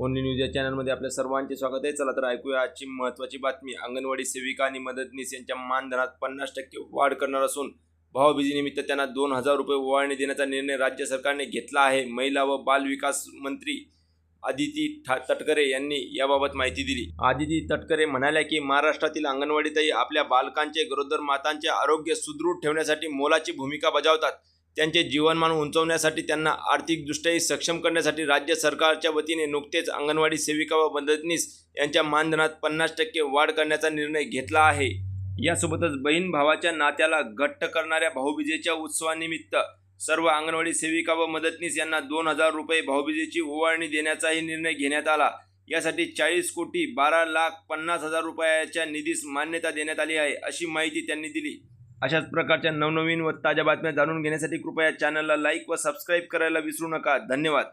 Only news या चॅनलमध्ये आपल्या सर्वांचे स्वागत आहे. चला तर ऐकूया आजची महत्त्वाची बातमी. अंगणवाडी सेविका आणि मदतनीस यांच्या मानधनात पन्नास टक्के वाढ करणार असून भावबीजीनिमित्त त्यांना दोन हजार रुपये वाढणी देण्याचा निर्णय राज्य सरकारने घेतला आहे. महिला व बाल विकास मंत्री आदिती ठा- तटकरे यांनी याबाबत माहिती दिली. आदिती तटकरे म्हणाल्या की महाराष्ट्रातील अंगणवाडीतही आपल्या बालकांचे गरोदर मातांचे आरोग्य सुदृढ ठेवण्यासाठी मोलाची भूमिका बजावतात. त्यांचे जीवनमान उंचवण्यासाठी त्यांना आर्थिकदृष्ट्याही सक्षम करण्यासाठी राज्य सरकारच्या वतीने नुकतेच अंगणवाडी सेविका व मदतनीस यांच्या मानधनात पन्नास टक्के वाढ करण्याचा निर्णय घेतला आहे. यासोबतच बहीण भावाच्या नात्याला घट्ट करणाऱ्या भाऊबीजेच्या उत्सवानिमित्त सर्व अंगणवाडी सेविका व मदतनीस यांना दोन हजार रुपये भाऊबीजेची ओवाळणी देण्याचाही निर्णय घेण्यात आला. यासाठी चाळीस कोटी बारा लाख पन्नास हजार रुपयाच्या निधीस मान्यता देण्यात आली आहे अशी माहिती त्यांनी दिली. अशाच प्रकारच्या नवनवीन व ताज्या बातम्या जाणून घेण्यासाठी कृपया चॅनलला लाईक व सबस्क्राईब करायला विसरू नका. धन्यवाद.